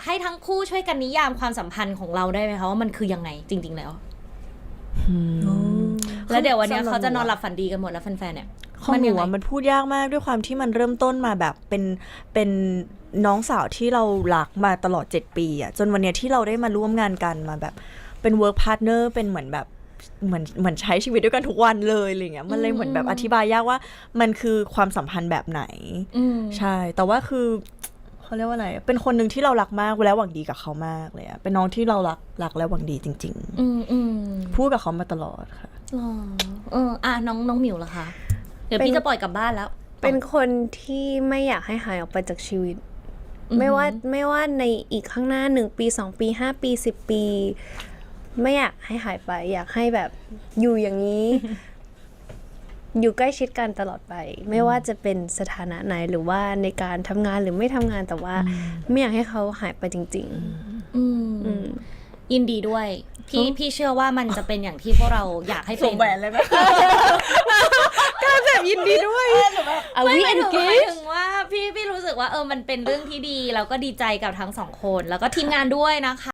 ากให้ทั้งคู่ช่วยกันนิยามความสัมพันธ์ของเราได้ไหมคะว่ามันคือยังไงจริง ๆ แล้ว แล้วเดี๋ยววันเนี้ยเขาจะนอนหลับฝันดีกันหมดแล้วแฟนๆเนี่ย ของหนูยัไอะมันพูดยากมากด้วยความที่มันเริ่มต้นมาแบบเป็นเป็นน้องสาวที่เรารักมาตลอด 7 ปีอะจนวันเนี้ยที่เราได้มาร่วมงานกันมาแบบเป็นเวิร์กพาร์ทเนอร์เป็นเหมือนแบบเหมือนเหมือนใช้ชีวิตด้วยกันทุกวันเลยอะไรเงี้ยมันเลยเหมือนแบบอธิบายยากว่ามันคือความสัมพันธ์แบบไหน อืม ใช่ แต่ว่าคือ เขาเรียกว่าอะไร เป็นคนหนึ่งที่เรารักมากและหวังดีกับเขามากเลยอะเป็นน้องที่เรารักรักและหวังดีจริง อืมอืมๆ พูดกับเขามาตลอดค่ะหรอเอออะน้องน้องหมิวล่ะคะ เดี๋ยวเป็นพี่จะปล่อยกลับบ้านแล้ว เป็นคนที่ไม่อยากให้หายออกไปจากชีวิต อือหือ ไม่ว่าไม่ว่าในอีกข้างหน้าหนึ่งปีสองปีห้าปีสิบปี ไม่อยากให้หายไป อยากให้แบบอยู่อย่างนี้ อยู่ใกล้ชิดกันตลอดไป ไม่ว่าจะเป็นสถานะไหนหรือว่าในการทำงานหรือไม่ทำงานแต่ว่า ไม่อยากให้เขาหายไปจริงอืมๆอืมยินดีด้วย พี่พี่เชื่อว่ามันจะเป็นอย่างที่พวกเราอยากให้สเป็วมนแหวนเลยไหมการแบบยินดีด้วยเอาไม่วิหมายเอนถึงเกหมายจถึงว่าพี่พี่รู้สึกว่าเออมันเป็นเรื่องที่ดี แล้วก็ดีใจกับทั้งสองคน แล้วก็ทีมงานด้วยนะคะ